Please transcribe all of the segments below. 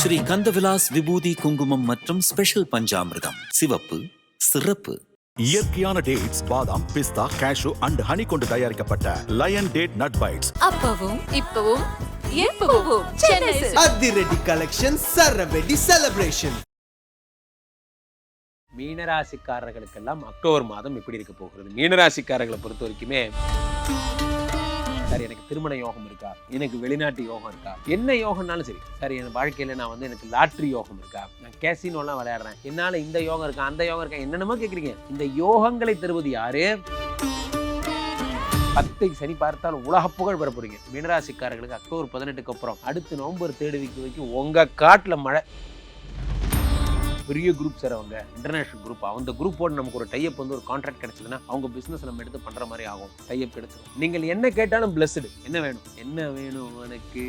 ஸ்ரீ கந்தவிலாஸ் விபூதி குங்குமம் மற்றும் ஸ்பெஷல் பஞ்சாமிர்தம். சிவப்பு சிறப்பு. இயற்கையான டேட்ஸ் பாதாம் பிஸ்தா கேஷு அண்ட் ஹனி கொண்டு தயாரிக்கப்பட்ட லயன் டேட் நட் பைட்ஸ் அப்பவும் இப்பவும் எப்பவும். அதிரடி கலெக்ஷன் சரவெடி செலிப்ரேஷன் மீனராசிக்காரர்களுக்கெல்லாம் அக்டோபர் மாதம் எப்படி இருக்க போகிறது. மீனராசிக்காரர்களை பொறுத்த வரைக்குமே சார் எனக்கு திருமண யோகம் இருக்கா? எனக்கு வெளிநாட்டு யோகம் இருக்கா? என்ன யோகம்னாலும் சரி. சார் என் வாழ்க்கையில் நான் வந்து எனக்கு லாட்ரி யோகம் இருக்கா? நான் கேசினோலாம் விளையாடுறேன். என்னால் இந்த யோகம் இருக்கா? அந்த யோகம் இருக்கா? என்னென்னமோ கேட்குறீங்க இந்த யோகங்களை தருவது யாரு? பத்தை சனி பார்த்தால் உலக புகழ் பெற போறீங்க. மீனராசிக்காரர்களுக்கு அக்டோபர் பதினெட்டுக்கு அப்புறம் அடுத்து நவம்பர் தேடுவிக்கு வைக்க வைக்கும். உங்க காட்டுல மழை. பெரிய குரூப் சார் அவங்க. இன்டர்நேஷனல் குரூப் அந்த குரூப்போட நமக்கு ஒரு டைப் வந்து ஒரு கான்ட்ராக்ட் கிடைச்சதுன்னா அவங்க பிசினஸ் நம்ம எடுத்து பண்ணுற மாதிரி ஆகும். டைப் கிடைச்சிடும் நீங்கள் என்ன கேட்டாலும் பிளஸ்டு என்ன வேணும்? என்ன வேணும் எனக்கு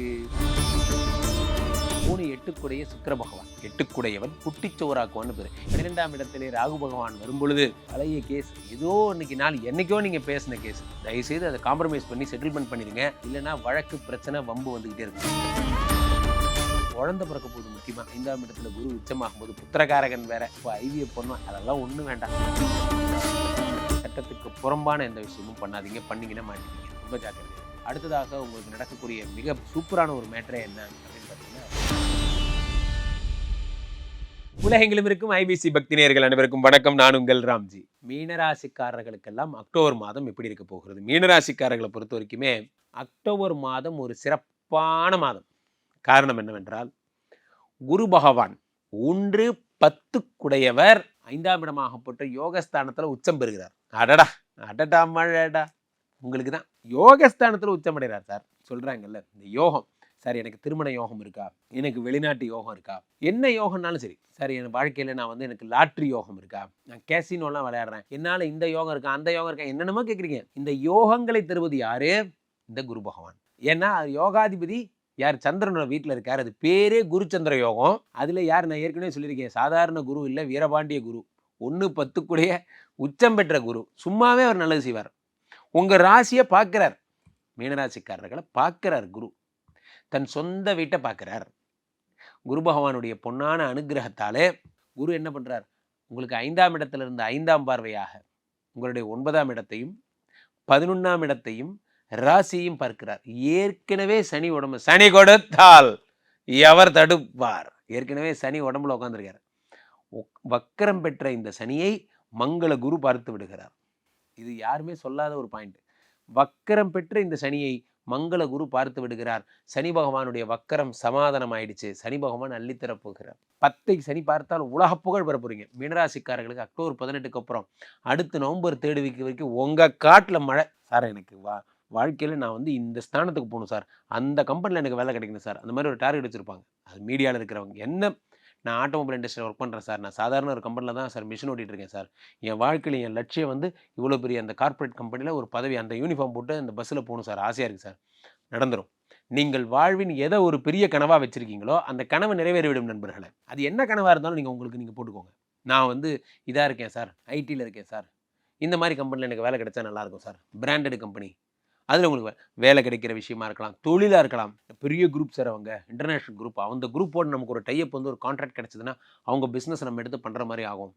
மூணு எட்டுக்குடைய சுக்கர பகவான். எட்டுக்குடையவன் குட்டிச்சோராக்குவான்னு பேர். பன்னிரெண்டாம் இடத்திலே ராகு பகவான் வரும்பொழுது பழைய கேஸ் ஏதோ இன்னைக்கு நாள் என்னைக்கோ நீங்கள் பேசின கேஸ் தயவுசெய்து அதை காம்ப்ரமைஸ் பண்ணி செட்டில்மெண்ட் பண்ணிடுங்க. இல்லைன்னா வழக்கு பிரச்சனை வம்பு வந்துக்கிட்டே இருக்கு. குழந்தை பிறக்க போது முக்கியமா. ஐந்தாம் இடத்துல குரு உச்சமாகும் போது புத்திரகாரகன் வேற. இப்போ ஐவிய பொண்ணு அதெல்லாம் ஒன்றும் வேண்டாம். சட்டத்துக்கு புறம்பான எந்த விஷயமும் பண்ணாதீங்க. பண்ணீங்கன்னா மாட்டீங்க ரொம்ப ஜாக்கிரதை அடுத்ததாக உங்களுக்கு நடக்கக்கூடிய மிக சூப்பரான ஒரு மேட்டரே என்ன அப்படின்னு பார்த்தீங்கன்னா உலகெங்கிலும் இருக்கும் ஐபிசி பக்தினியர்கள் அனைவருக்கும் வணக்கம். நான் உங்கள் ராம்ஜி. மீனராசிக்காரர்களுக்கெல்லாம் அக்டோபர் மாதம் எப்படி இருக்க போகிறது? மீனராசிக்காரர்களை பொறுத்த வரைக்குமே அக்டோபர் மாதம் ஒரு சிறப்பான மாதம். காரணம் என்னவென்றால் குரு பகவான் ஒன்று பத்து குடையவர் ஐந்தாம் இடமாகப்பட்ட யோகஸ்தானத்தில் உச்சம் பெறுகிறார். அடடா அடடா மழடா. உங்களுக்கு தான் யோகஸ்தானத்தில் உச்சம் அடைகிறார் சார். சொல்கிறாங்கல்ல இந்த யோகம். சார் எனக்கு திருமண யோகம் இருக்கா? எனக்கு வெளிநாட்டு யோகம் இருக்கா? என்ன யோகம்னாலும் சரி. சார் என் வாழ்க்கையில் நான் வந்து எனக்கு லாட்ரி யோகம் இருக்கா? நான் கேசினோலாம் விளையாடுறேன். என்னால் இந்த யோகம் இருக்கா? அந்த யோகம் இருக்கா? என்னென்னமோ கேட்குறீங்க இந்த யோகங்களை தருவது யாரு? இந்த குரு பகவான். ஏன்னா யோகாதிபதி யார் சந்திரனோட வீட்டில் இருக்கார் அது பேரே குருச்சந்திர யோகம். அதில் யார் நான் ஏற்கனவே சொல்லியிருக்கேன் சாதாரண குரு இல்லை வீரபாண்டிய குரு. ஒன்று பத்துக்குடைய உச்சம் பெற்ற குரு. சும்மாவே அவர் நல்லது செய்வார். உங்கள் ராசியை பார்க்குறார். மீனராசிக்காரர்களை பார்க்குறார் குரு. தன் சொந்த வீட்டை பார்க்குறார். குரு பகவானுடைய பொன்னான அனுகிரகத்தாலே குரு என்ன பண்ணுறார் உங்களுக்கு ஐந்தாம் இடத்துல இருந்த ஐந்தாம் பார்வையாக உங்களுடைய ஒன்பதாம் இடத்தையும் பதினொன்றாம் இடத்தையும் ராசியும் பார்க்கிறார். ஏற்கனவே சனி உடம்பு சனி கொடுத்தால் எவர் தடுப்பார்? ஏற்கனவே சனி உடம்புல உட்காந்துருக்கார் வக்கரம் பெற்ற இந்த சனியை மங்கள குரு பார்த்து விடுகிறார். இது யாருமே சொல்லாத ஒரு பாயிண்ட் வக்கரம் பெற்ற இந்த சனியை மங்கள குரு பார்த்து விடுகிறார். சனி பகவானுடைய வக்கரம் சமாதானம் ஆயிடுச்சு. சனி பகவான் அள்ளித்தரப் போகிறார் பத்தை சனி பார்த்தால் உலக புகழ் பெற போறீங்க. மீனராசிக்காரர்களுக்கு அக்டோபர் பதினெட்டுக்கு அப்புறம் அடுத்த நவம்பர் தேடி வரைக்கும் உங்க காட்டில் மழை. சார் எனக்கு வா வாழ்க்கையில் நான் வந்து இந்த ஸ்தானத்துக்கு போகணும் சார். அந்த கம்பெனியில் எனக்கு வேலை கிடைக்கணும் சார். அந்த மாதிரி ஒரு டார்கெட் வச்சுருப்பாங்க. அது மீடியாவில் இருக்கிறவங்க. என்ன நான் ஆட்டோமொபைல் இண்டஸ்ட்ரியில் ஒர்க் பண்ணுறேன் சார். நான் சாதாரண ஒரு கம்பெனியில் தான் சார் மிஷின் ஓட்டிகிட்டு இருக்கேன் சார். என் வாழ்க்கையில் என் லட்சியம் வந்து இவ்வளோ பெரிய அந்த கார்ப்பரேட் கம்பெனியில் ஒரு பதவி அந்த யூனிஃபார்ம் போட்டு அந்த பஸ்ஸில் போகணும் சார். ஆசையாக இருக்குது சார். நடந்துடும் நீங்கள் வாழ்வின் எதை ஒரு பெரிய கனவாக வச்சுருக்கீங்களோ அந்த கனவு நிறைவேறிவிடும் நண்பர்களை. அது என்ன கனவாக இருந்தாலும் நீங்கள் உங்களுக்கு நீங்கள் போட்டுக்கோங்க. நான் வந்து இதாக இருக்கேன் சார். ஐடியில் இருக்கேன் சார். இந்த மாதிரி கம்பெனியில் எனக்கு வேலை கிடைச்சா நல்லாயிருக்கும் சார். பிராண்டட் கம்பெனி அதில் உங்களுக்கு வேலை கிடைக்கிற விஷயமா இருக்கலாம் தொழிலாக இருக்கலாம். பெரிய குரூப் சார் அவங்க இன்டர்நேஷனல் குரூப் அந்த குரூப்போடு நமக்கு ஒரு டைப் வந்து ஒரு கான்ட்ராக்ட் கிடச்சிதுன்னா அவங்க பிஸ்னஸ் நம்ம எடுத்து பண்ணுற மாதிரி ஆகும்.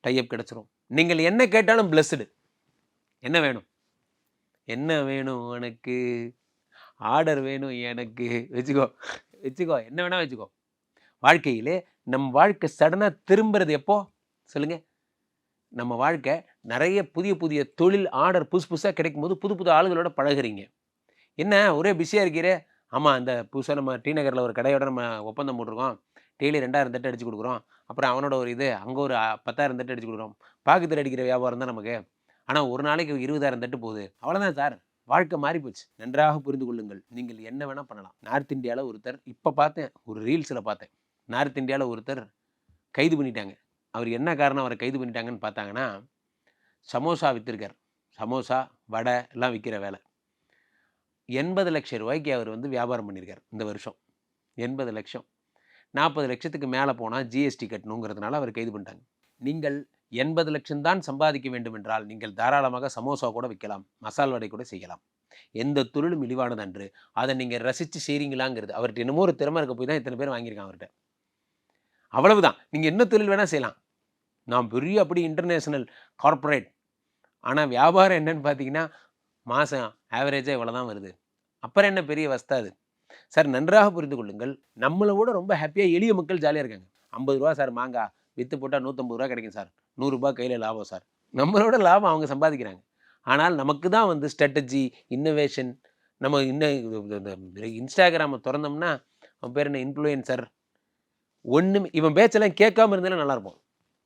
டைப் கிடச்சிரும். நீங்கள் என்ன கேட்டாலும் பிளஸ்டு என்ன வேணும்? என்ன வேணும் உனக்கு? ஆர்டர் வேணும் எனக்கு. வச்சுக்கோ வச்சுக்கோ. என்ன வேணால் வச்சுக்கோ. வாழ்க்கையிலே நம் வாழ்க்கை சடனாக திரும்புறது எப்போ? சொல்லுங்கள் நம்ம வாழ்க்கை நிறைய புதிய புதிய தொழில் ஆர்டர் புதுசு புதுசாக கிடைக்கும் போது புது புது ஆளுகளோட பழகுறீங்க. என்ன? ஒரே பிஸியாக இருக்கிறே ஆமாம் இந்த புதுசாக நம்ம டி நகரில் ஒரு கடையோட நம்ம ஒப்பந்தம் போட்டிருக்கோம். டெய்லி ரெண்டாயிரம் தட்டு அடிச்சு கொடுக்குறோம். அப்புறம் அவனோட ஒரு இது அங்கே ஒரு பத்தாயிரம் தட்டு அடிச்சு கொடுக்குறோம். பாக்கத்தில் அடிக்கிற வியாபாரம் தான் நமக்கு. ஆனால் ஒரு நாளைக்கு இருபதாயிரம் தட்டு போகுது. அவ்வளோதான் சார். வாழ்க்கை மாறி போச்சு நன்றாக புரிந்து கொள்ளுங்கள். நீங்கள் என்ன வேணால் பண்ணலாம். நார்த் இந்தியாவில் ஒருத்தர் இப்போ பார்த்தேன் ஒரு ரீல்ஸில் பார்த்தேன். நார்த் இந்தியாவில் ஒருத்தர் கைது பண்ணிட்டாங்க. அவர் என்ன காரணம் அவரை கைது பண்ணிட்டாங்கன்னு பார்த்தாங்கன்னா சமோசா விற்றுருக்கார் சமோசா வடை எல்லாம் விற்கிற வேலை. எண்பது லட்சம் ரூபாய்க்கு அவர் வந்து வியாபாரம் பண்ணியிருக்கார் இந்த வருஷம். எண்பது லட்சம். நாற்பது லட்சத்துக்கு மேலே போனால் ஜிஎஸ்டி கட்டணுங்கிறதுனால அவர் கைது பண்ணிட்டாங்க. நீங்கள் எண்பது லட்சம் தான் சம்பாதிக்க வேண்டும் என்றால் நீங்கள் தாராளமாக சமோசா கூட விற்கலாம். மசால் வடை கூட செய்யலாம். எந்த தொழிலும் இழிவானது அன்று. அதை நீங்கள் ரசித்து செய்கிறீங்களாங்கிறது அவர்கிட்ட என்னமோ ஒரு திறமை இருக்க போய் தான் இத்தனை பேர் வாங்கியிருக்காங்க அவர்கிட்ட. அவ்வளவுதான். நீங்கள் என்ன தொழில் வேணால் செய்யலாம். நான் பெரிய அப்படி இன்டர்நேஷனல் கார்ப்பரேட் ஆனால் வியாபாரம் என்னன்னு பார்த்தீங்கன்னா மாதம் ஆவரேஜாக இவ்வளோ தான் வருது. அப்புறம் என்ன பெரிய வஸ்தா அது? சார் நன்றாக புரிந்து கொள்ளுங்கள். நம்மளை விட ரொம்ப ஹாப்பியாக எளிய மக்கள் ஜாலியாக இருக்காங்க. ஐம்பது ரூபா சார் மாங்காய் விற்று போட்டால் நூற்றம்பது ரூபா கிடைக்கும் சார். நூறுரூபா கையில் லாபம் சார். நம்மளோட லாபம் அவங்க சம்பாதிக்கிறாங்க. ஆனால் நமக்கு தான் வந்து ஸ்ட்ராட்டஜி இன்னோவேஷன் நம்ம இன்னும் இன்ஸ்டாகிராமை திறந்தோம்னா அவன் பேர் என்ன? இன்ஃப்ளூயன்சர் ஒன்றுமே இவன் பேச்செல்லாம் கேட்காம இருந்தாலும் நல்லாயிருப்போம்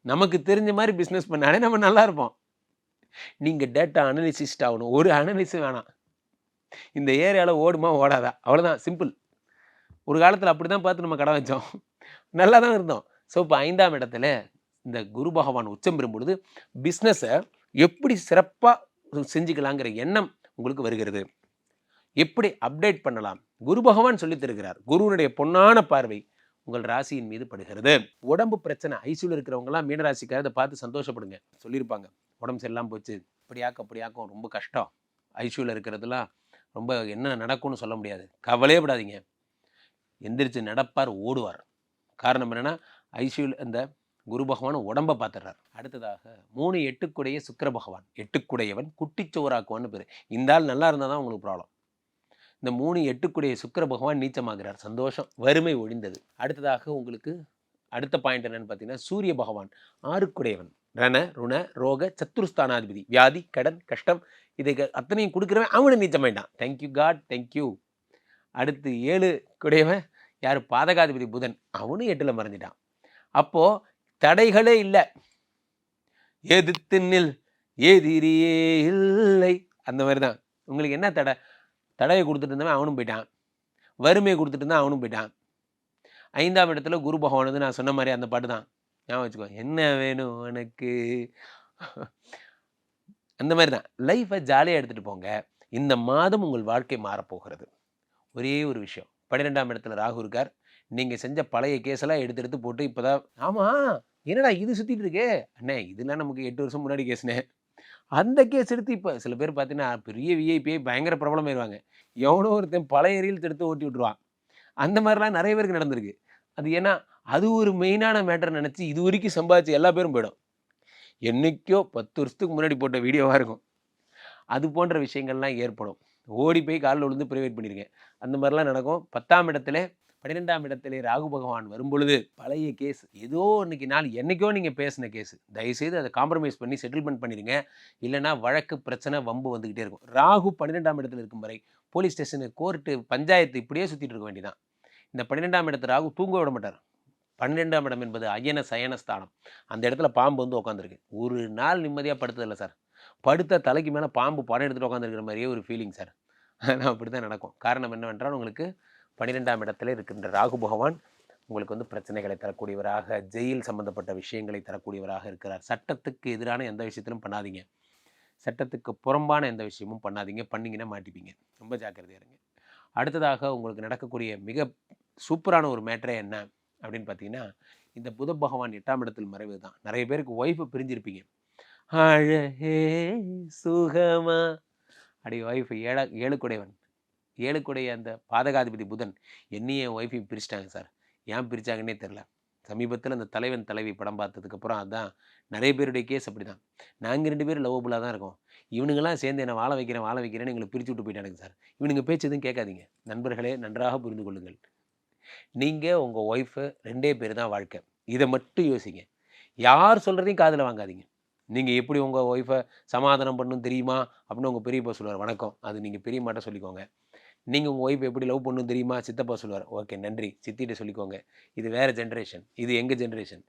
நமக்கு தெரிஞ்ச மாதிரி பிஸ்னஸ் பண்ணாலே நம்ம நல்லா இருப்போம். நீங்கள் டேட்டா அனலிசிஸ்ட் ஆகணும். ஒரு அனலிஸ் வேணாம். இந்த ஏரியாவில் ஓடுமா ஓடாதா? அவ்வளோதான் சிம்பிள் ஒரு காலத்தில் அப்படி தான் பார்த்து நம்ம கடை வச்சோம். நல்லா தான் இருந்தோம். ஸோ இப்போ ஐந்தாம் இடத்துல இந்த குரு பகவான் உச்சம் பெறும் பொழுது பிஸ்னஸை எப்படி சிறப்பாக செஞ்சுக்கலாங்கிற எண்ணம் உங்களுக்கு வருகிறது. எப்படி அப்டேட் பண்ணலாம்? குரு பகவான் சொல்லித் தருகிறார். குருவனுடைய பொன்னான பார்வை. உங்கள் ராசியின் மீது படுகிறது. உடம்பு பிரச்சனை ஐசியூல இருக்கிறவங்கலாம் மீனராசிக்காரதை பார்த்து சந்தோஷப்படுங்க. சொல்லியிருப்பாங்க. உடம்பு சரியில்லாமல் போச்சு. இப்படியாக்க அப்படியாக்கும் ரொம்ப கஷ்டம். ஐசியூல இருக்கிறதுலாம் ரொம்ப என்ன நடக்கும்னு சொல்ல முடியாது. கவலையே படாதீங்க. எந்திரிச்சு நடப்பார் ஓடுவார். காரணம் என்னென்னா ஐசியூல இந்த குரு பகவான் உடம்பை பார்த்துடுறார் அடுத்ததாக மூணு எட்டுக்குடைய சுக்கர பகவான். எட்டுக்குடையவன் குட்டிச்சோறாக்குவான்னு பேர். இந்த ஆள் நல்லா இருந்தால் தான் உங்களுக்கு ப்ராப்ளம் இந்த மூணு எட்டுக்குடைய சுக்கிர பகவான் நீச்சமாகிறார். சந்தோஷம் வறுமை ஒழிந்தது. அடுத்ததாக உங்களுக்கு அடுத்த பாயிண்ட் என்னன்னு பார்த்தீங்கன்னா சூரிய பகவான் ஆறுக்குடையவன். ரண ருண ரோக சத்துருஸ்தானாதிபதி வியாதி கடன் கஷ்டம் இதை க- அத்தனையும் கொடுக்குறவன் அவனை நீச்சம் வேண்டாம். தேங்க்யூ காட் தேங்க்யூ அடுத்து ஏழு குடையவன் யார்? பாதகாதிபதி புதன். அவனும் எட்டில் மறைஞ்சிட்டான். அப்போ தடைகளே இல்லை. எதிர்த்து நில் எதிரியே இல்லை. அந்த மாதிரி தான் உங்களுக்கு என்ன தடை? தடவை கொடுத்துட்டு இருந்தவன் அவனும் போயிட்டான். வறுமையை கொடுத்துட்டு இருந்தான் அவனும் போயிட்டான். ஐந்தாம் இடத்துல குரு பகவான் நான் சொன்ன மாதிரி அந்த பாட்டு தான். ஞாபகம் வச்சுக்கோ. என்ன வேணும் உனக்கு? அந்த மாதிரி தான். லைஃப்பை ஜாலியாக எடுத்துகிட்டு போங்க. இந்த மாதம் உங்கள் வாழ்க்கை மாறப்போகிறது. ஒரே ஒரு விஷயம். பன்னிரெண்டாம் இடத்துல ராகு இருக்கார். நீங்கள் செஞ்ச பழைய கேஸெல்லாம் எடுத்து எடுத்து போட்டு இப்போ தான் ஆமாம் என்னடா இது சுற்றிட்டு இருக்கே? அண்ணே இதெல்லாம் நமக்கு எட்டு வருஷம் முன்னாடி கேஸ்னே அந்த கேஸ் எடுத்து இப்போ சில பேர் பார்த்தீங்கன்னா பெரிய விஐபியை பயங்கர பிரபலம் ஆயிடுவாங்க எவனோ ஒருத்தன் பழைய ரீல்ஸ் எடுத்து ஓட்டி விட்ருவான் அந்த மாதிரிலாம் நிறைய பேருக்கு நடந்திருக்கு. அது ஏன்னா அது ஒரு மெயினான மேட்டர் நினச்சி இது வரைக்கும் சம்பாதிச்சு எல்லா பேரும் போயிடும். என்னைக்கோ பத்து வருஷத்துக்கு முன்னாடி போட்ட வீடியோவாக இருக்கும். அது போன்ற விஷயங்கள்லாம் ஏற்படும். ஓடி போய் காலில் விழுந்து ப்ரைவேட் பண்ணியிருக்கேன் அந்த மாதிரிலாம் நடக்கும். பத்தாம் இடத்துல பன்னிரெண்டாம் இடத்திலே ராகு பகவான் வரும்பொழுது பழைய கேஸ் ஏதோ இன்னைக்கு நாள் என்னைக்கோ நீங்கள் பேசின கேஸ் தயவுசெய்து அதை காம்ப்ரமைஸ் பண்ணி செட்டில்மெண்ட் பண்ணிடுங்க. இல்லைன்னா வழக்கு பிரச்சனை வம்பு வந்துக்கிட்டே இருக்கும். ராகு பன்னிரெண்டாம் இடத்துல இருக்கும் வரை போலீஸ் ஸ்டேஷனு கோர்ட்டு பஞ்சாயத்து இப்படியே சுற்றிட்டு இருக்க வேண்டியதான் இந்த பன்னிரெண்டாம் இடத்து ராகு தூங்க விட மாட்டார். பன்னிரெண்டாம் இடம் என்பது அயன சயன ஸ்தானம். அந்த இடத்துல பாம்பு வந்து உட்காந்துருக்கு ஒரு நாள் நிம்மதியாக படுத்ததில்லை சார் படுத்த தலைக்கு மேலே பாம்பு படம் எடுத்துகிட்டு உட்காந்துருக்கிற மாதிரியே ஒரு ஃபீலிங் சார் ஆனால் அப்படி தான் நடக்கும். காரணம் என்னவென்றால் உங்களுக்கு பன்னிரெண்டாம் இடத்துல இருக்கின்ற ராகு பகவான் உங்களுக்கு வந்து பிரச்சனைகளை தரக்கூடியவராக ஜெயில் சம்பந்தப்பட்ட விஷயங்களை தரக்கூடியவராக இருக்கிறார். சட்டத்துக்கு எதிரான எந்த விஷயத்திலும் பண்ணாதீங்க. சட்டத்துக்கு புறம்பான எந்த விஷயமும் பண்ணாதீங்க. பண்ணீங்கன்னா மாட்டிப்பீங்க. ரொம்ப ஜாக்கிரதையா இருங்க. அடுத்ததாக உங்களுக்கு நடக்கக்கூடிய மிக சூப்பரான ஒரு மேட்ரே என்ன அப்படின்னு பார்த்தீங்கன்னா இந்த புத பகவான் எட்டாம் இடத்தில் மறைவது தான். நிறைய பேருக்கு ஒய்ஃபை பிரிஞ்சிருப்பீங்க. அழகே சுகமா. அடி ஒய்ஃப் ஏழ ஏழுக்குடையவன். ஏழுக்குடைய அந்த பாதகாதிபதி புதன் என்னையும் என் ஒய்ஃபையும் பிரிச்சிட்டாங்க சார் ஏன் பிரித்தாங்கன்னே தெரில சமீபத்தில் அந்த தலைவன் தலைவி படம் பார்த்ததுக்கப்புறம் அதான் நிறைய பேருடைய கேஸ் அப்படி தான் நாங்கள் ரெண்டு பேரும் லவ்வபுளாக தான் இருக்கோம். இவனுங்களாம் சேர்ந்து என்னை வாழ வைக்கிறேன் வாழ வைக்கிறேன்னு எங்களை பிரித்து விட்டு போயிட்டானுங்க சார் இவனுங்க பேச்சு எதுவும் கேட்காதீங்க. நண்பர்களே நன்றாக புரிந்து கொள்ளுங்கள். நீங்கள் உங்கள் ஒய்ஃபு ரெண்டே பேர் தான் வாழ்க்கை. இதை மட்டும் யோசிங்க. யார் சொல்கிறதையும் காதில் வாங்காதீங்க. நீங்கள் எப்படி உங்கள் ஒய்ஃபை சமாதானம் பண்ணணும் தெரியுமா? அப்படின்னு உங்கள் பெரியப்பா சொல்லுவார். வணக்கம். அது நீங்கள் பெரியம்மாட்ட சொல்லிக்கோங்க. நீங்கள் உங்கள் ஒய்ஃப் எப்படி லவ் பண்ணணும் தெரியுமா? சித்தப்பா சொல்லுவார். ஓகே நன்றி. சித்திகிட்ட சொல்லிக்கோங்க. இது வேறு ஜென்ரேஷன் இது எங்கள் ஜென்ரேஷன்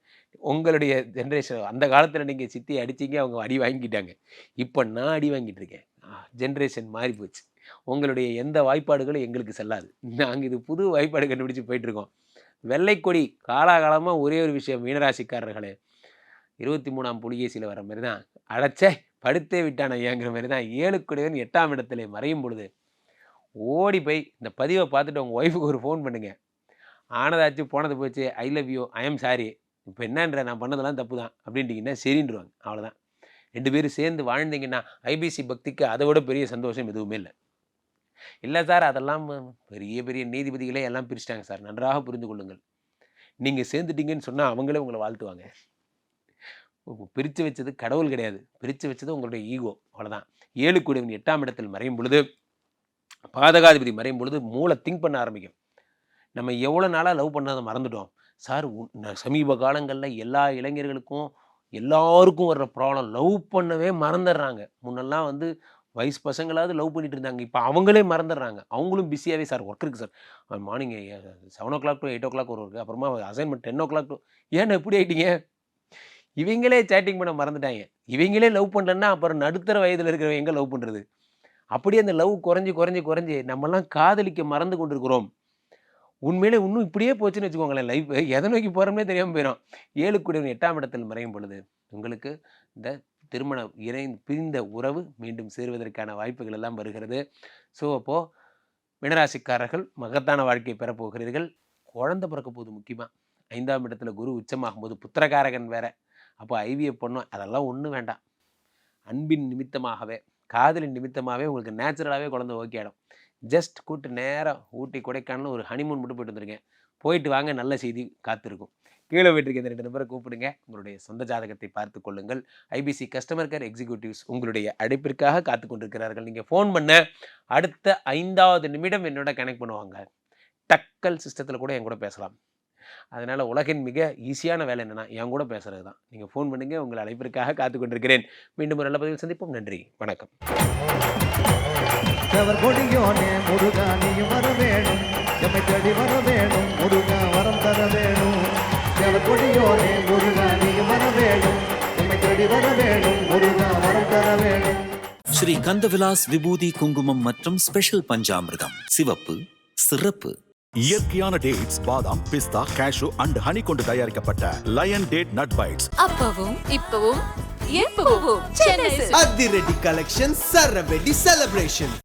உங்களுடைய ஜென்ரேஷன் அந்த காலத்தில் நீங்கள் சித்தி அடிச்சீங்க அவங்க அடி வாங்கிட்டாங்க. இப்போ நான் அடி வாங்கிட்டு இருக்கேன். ஜென்ரேஷன் மாறி போச்சு. உங்களுடைய எந்த வாய்ப்பாடுகளும் எங்களுக்கு செல்லாது. நாங்கள் இது புது வாய்ப்பாடு கண்டுபிடிச்சி போயிட்டுருக்கோம். வெள்ளைக்கொடி காலாகாலமாக ஒரே ஒரு விஷயம் மீனராசிக்காரர்களே. இருபத்தி மூணாம் புலிகேசியில் வர மாதிரி தான் அடைச்சே படுத்தே விட்டான ஏங்கிற மாதிரி தான் ஏழுக்குடையவன் எட்டாம் இடத்துல மறையும் பொழுது ஓடி போய் இந்த பதிவை பார்த்துட்டு உங்கள் ஒய்ஃபுக்கு ஒரு ஃபோன் பண்ணுங்க. ஆனதாச்சு போனது போச்சு. I love you I am sorry இப்போ என்னன்ற நான் பண்ணதெல்லாம் தப்பு தான் அப்படின்ட்டிங்கன்னா சரின்றுவாங்க. அவ்வளோதான் ரெண்டு பேரும் சேர்ந்து வாழ்ந்தீங்கன்னா ஐபிசி பக்திக்கு அதை விட பெரிய சந்தோஷம் எதுவுமே இல்லை. இல்லை சார் அதெல்லாம் பெரிய பெரிய நீதிபதிகளே எல்லாம் பிரிச்சிட்டாங்க சார் நன்றாக புரிந்து கொள்ளுங்கள். நீங்கள் சேர்ந்துட்டீங்கன்னு சொன்னால் அவங்களே உங்களை வாழ்த்துவாங்க. பிரித்து வச்சது கடவுள் கிடையாது. பிரித்து வச்சது உங்களுடைய ஈகோ அவ்வளோதான் ஏழு கூடவன் எட்டாம் இடத்தில் மறையும் பொழுது பாதகாதிபதி மறையும் பொழுது மூளை திங்க் பண்ண ஆரம்பிக்கும். நம்ம எவ்வளோ நாளாக லவ் பண்ணாத மறந்துட்டோம். சார் சமீப காலங்களில் எல்லா இளைஞர்களுக்கும் எல்லாருக்கும் வர்ற ப்ராப்ளம் லவ் பண்ணவே மறந்துடுறாங்க. முன்னெல்லாம் வந்து வயசு பசங்களாவது லவ் பண்ணிட்டு இருந்தாங்க. இப்போ அவங்களே மறந்துடுறாங்க. அவங்களும் பிஸியாகவே சார் ஒர்க் இருக்குது sir morning seven o'clock to eight o'clock ஒரு இருக்குது அப்புறமா assignment ten o'clock to ஏன் எப்படி ஆயிட்டீங்க? இவங்களே சேட்டிங் பண்ண மறந்துட்டாங்க. இவங்களே லவ் பண்ணலன்னா அப்புறம் நடுத்தர வயதில் இருக்கிறவங்க எங்கே லவ் பண்ணுறது அப்படியே அந்த லவ் குறைஞ்சி குறைஞ்சி குறைஞ்சி நம்மலாம் காதலிக்க மறந்து கொண்டிருக்கிறோம். உண்மையிலே இன்னும் இப்படியே போச்சுன்னு வச்சுக்கோங்களேன் லைஃப் எதை நோக்கி போகிறோம்னே தெரியாமல் போயிடும் ஏழு கூடியவன் எட்டாம் இடத்தில் மறையும் பொழுது உங்களுக்கு இந்த திருமண இணைந்து பிரிந்த உறவு மீண்டும் சேருவதற்கான வாய்ப்புகள் எல்லாம் வருகிறது. ஸோ அப்போது மினராசிக்காரர்கள் மகத்தான வாழ்க்கையை பெறப்போகிறீர்கள். குழந்தை பிறக்க போது முக்கியமாக ஐந்தாம் இடத்துல குரு உச்சமாகும் போது புத்திரகாரகன் வேற. அப்போ ஐவிஎஃப் பொண்ணும் அதெல்லாம் ஒன்றும் வேண்டாம். அன்பின் நிமித்தமாகவே காதலின் நிமித்தமாகவே உங்களுக்கு நேச்சுரலாகவே குழந்த ஓகே ஆகிடும் ஜஸ்ட் கூட்டு நேராக ஊட்டி கொடைக்கானல் ஒரு ஹனிமூன் மட்டும் போயிட்டு வந்துருங்க போயிட்டு வாங்க நல்ல செய்தி காத்திருக்கும். கீழே வீட்டுக்கு இந்த ரெண்டு நம்பரை கூப்பிடுங்க. உங்களுடைய சொந்த ஜாதகத்தை பார்த்து கொள்ளுங்கள். ஐபிசி கஸ்டமர் கேர் எக்ஸிக்யூட்டிவ்ஸ் உங்களுடைய அழைப்பிற்காக காத்து கொண்டிருக்கிறார்கள். நீங்கள் ஃபோன் பண்ண அடுத்த ஐந்தாவது நிமிடம் என்னோட கனெக்ட் பண்ணுவாங்க. டக்கல் சிஸ்டத்தில் கூட என் கூட பேசலாம். அதனால் உலகின் மிக ஈஸியான வேலை என்னன்னா என் கூட பேசுறது தான் நீங்கள் ஃபோன் பண்ணுங்க உங்கள் அழைப்பிற்காக காத்து கொண்டிருக்கிறேன். மீண்டும் ஒரு நல்ல பதிவில் சந்திப்போம். நன்றி வணக்கம். முருகா நீயும் வர வேணும். எம்மை தேடி வர வேணும் முருகா வரம் தர வேணும். அவர் கொடியோனே முருகா நீயும் வர வேணும். எம்மை தேடி வர வேணும் முருகா வரம் தர வேணும். ஸ்ரீ கந்தவிலாஸ் விபூதி குங்குமம் மற்றும் ஸ்பெஷல் பஞ்சாமிர்தம். சிவப்பு சிறப்பு இயற்கையான டேட்ஸ் பாதாம் பிஸ்தா கேஷு அண்ட் ஹனி கொண்டு தயாரிக்கப்பட்ட லயன் டேட் நட் பைட்ஸ் அப்பவும் இப்பவும் எப்பவும் சென்னை. அதிரடி கலெக்ஷன் சரவெடி செலிப்ரேஷன்